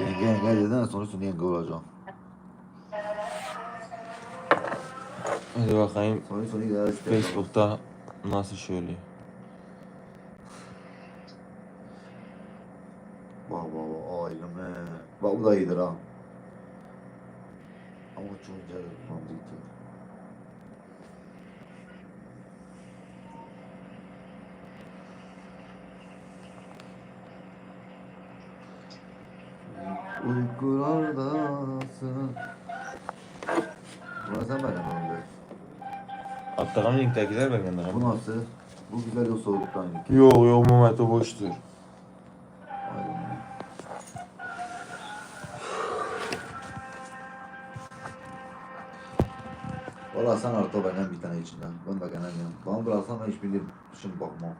Yenge yenge dedin sonra yenge olacağım. Hadi bakayım Sonra sonra gider. Facebook'ta nasıl söylüyor. Bak bak bak aileme. Bak bu da iyidir ha. Ama çok güzel mantıklı. Uykulardasın. Buna sen benim onu Attığım linktekiler ben göndereyim. Bu nasıl? Bu güzel o soğuktan. Yok yok Mehmet o boştur. Aynen. Valla sen arta benden bir tane içinden. Ben de genel yanım. Bana bıraksan ben hiçbirini şimdi bakmam.